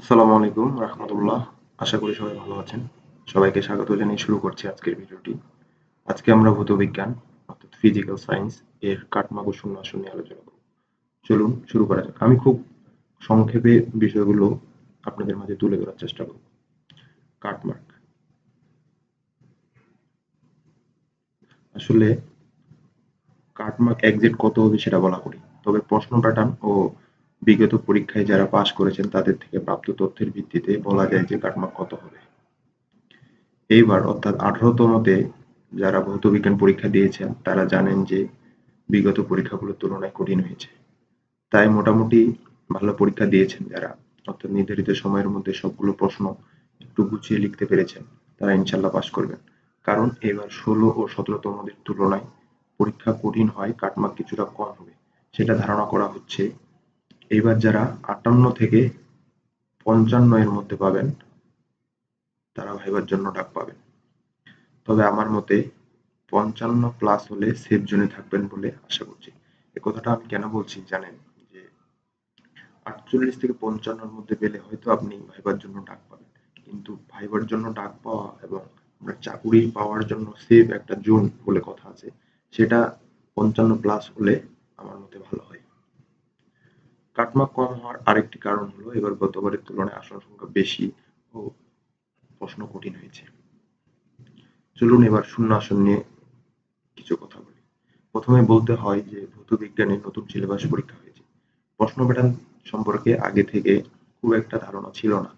আসসালামু আলাইকুম, রহমতুল্লাহ। আশা করি সবাই ভালো আছেন। সবাইকে স্বাগত জানিয়ে শুরু করছি আজকের ভিডিওটি। আজকে আমরা ভৌত বিজ্ঞান অর্থাৎ ফিজিক্যাল সায়েন্স এর কাটমাগো শূন্য আসন নিয়ে আলোচনা করব। চলুন শুরু করা যাক। আমি খুব সংক্ষেপে বিষয়গুলো আপনাদের মাঝে তুলে ধরার চেষ্টা করব। কাটমার্ক আসলে কাটমার্ক এক্সিট কত হবে সেটা বলা করি তবে প্রশ্ন প্যাটার্ন ও বিগত পরীক্ষায় যারা পাশ করেছেন, তাদের থেকে প্রাপ্ত তথ্যের ভিত্তিতে বলা যায় যে কাটমার্ক কত হবে। এইবার অর্থাৎ আঠারোতমতে যারা ভৌত বিজ্ঞান পরীক্ষা দিয়েছেন, তারা জানেন যে বিগত পরীক্ষাগুলোর তুলনায় কঠিন হয়েছে। তাই মোটামুটি ভালো পরীক্ষা দিয়েছেন যারা। অর্থাৎ নির্ধারিত সময়ের মধ্যে সবগুলো প্রশ্ন একটু গুছিয়ে লিখতে পেরেছেন, তারা ইনশাল্লাহ পাশ করবেন। কারণ এবার ষোলো ও সতেরোতমদের তুলনায় পরীক্ষা কঠিন হয়, কাটমার্ক কিছুটা কম হবে। সেটা ধারণা করা হচ্ছে এইবার যারা আটান্ন থেকে পঞ্চান্ন এর মধ্যে পাবেন তারা ভাইবার জন্য ডাক পাবেন। তবে আমার মতে পঞ্চান্ন প্লাস হলে সেফ জোনে থাকবেন বলে আশা করছি। এ কথাটা আমি কেন বলছি জানেন? যে আটচল্লিশ থেকে পঞ্চান্নর মধ্যে পেলে হয়তো আপনি ভাইবার জন্য ডাক পাবেন। কিন্তু ভাইবার জন্য ডাক পাওয়া এবং আমরা চাকুরি পাওয়ার জন্য সেফ একটা জোন বলে কথা আছে, সেটা পঞ্চান্ন প্লাস হলে আমার মতে ভালো হয়। কাটমার্ক কম হওয়ার আরেকটি কারণ হলো এবার গতবারের তুলনায় আসন সংখ্যা বেশি ও প্রশ্ন কঠিন হয়েছে। চলুন এবার শূন্য আসন নিয়ে কিছু কথা বলি। প্রথমে বলতে হয় যে ভৌত বিজ্ঞানের নতুন সিলেবাস পরীক্ষা হয়েছে। প্রশ্ন প্যাটার্ন সম্পর্কে আগে থেকে খুব একটা ধারণা ছিল না।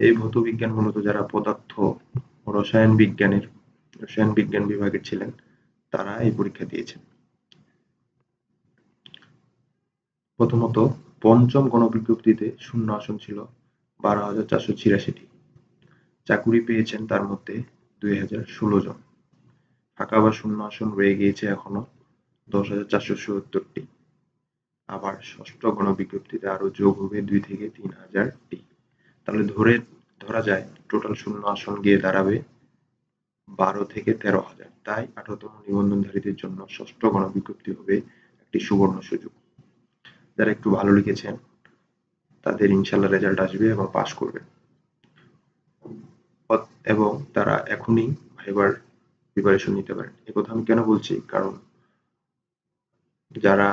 এই ভৌত বিজ্ঞান মূলত যারা পদার্থ ও রসায়ন বিজ্ঞানের, রসায়ন বিজ্ঞান বিভাগের ছিলেন, তারা এই পরীক্ষা দিয়েছেন। প্রথমত পঞ্চম গণবিজ্ঞপ্তিতে শূন্য আসন ছিল, বারো হাজার চারশো ছিয়াশিটি। চাকুরি পেয়েছেন তার মধ্যে দুই হাজার ষোলো জন। ফাঁকা বা শূন্য আসন রয়ে গিয়েছে এখনও দশ হাজার চারশো সত্তরটি। আবার ষষ্ঠ গণবিজ্ঞপ্তিতে আরও যোগ হবে দুই থেকে তিন হাজারটি। তাহলে ধরে, ধরা যায় টোটাল শূন্য আসন গিয়ে দাঁড়াবে বারো থেকে তেরো হাজার। তাই আঠারোতম নিবন্ধনধারীদের জন্য ষষ্ঠ গণবিজ্ঞপ্তি হবে একটি সুবর্ণ সুযোগ। যারা একটু ভালো লিখেছেন, তাদের ইনশাল্লাহ রেজাল্ট আসবে এবং পাস করবে। এবং তারা এখনই ভাইবার প্রিপারেশন নিতে পারেন। কথা আমি কেন বলছি? কারণ যারা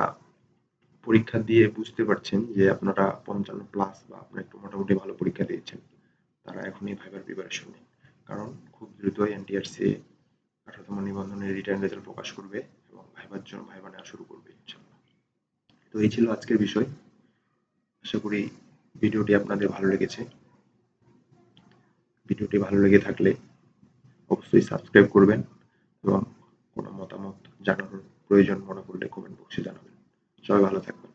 পরীক্ষা দিয়ে বুঝতে পারছেন যে আপনারা পঞ্চান্ন প্লাস বা আপনারা একটু মোটামুটি ভালো পরীক্ষা দিয়েছেন, তারা এখনই ভাইবার প্রিপারেশন নিন। কারণ খুব দ্রুতই এনটিআরসি আঠারোতম নিবন্ধনের রিটার্ন রেজাল্ট প্রকাশ করবে এবং ভাইবার জন্য ভাইবা নেওয়া শুরু করবে। তো এই ছিল আজকের বিষয়। আশা করি ভিডিওটি আপনাদের ভালো লেগেছে। ভিডিওটি ভালো লেগে থাকলে অবশ্যই সাবস্ক্রাইব করবেন এবং কোনো মতামত জানানোর প্রয়োজন মনে করলে কমেন্ট বক্সে জানাবেন। সবাই ভালো থাকবেন।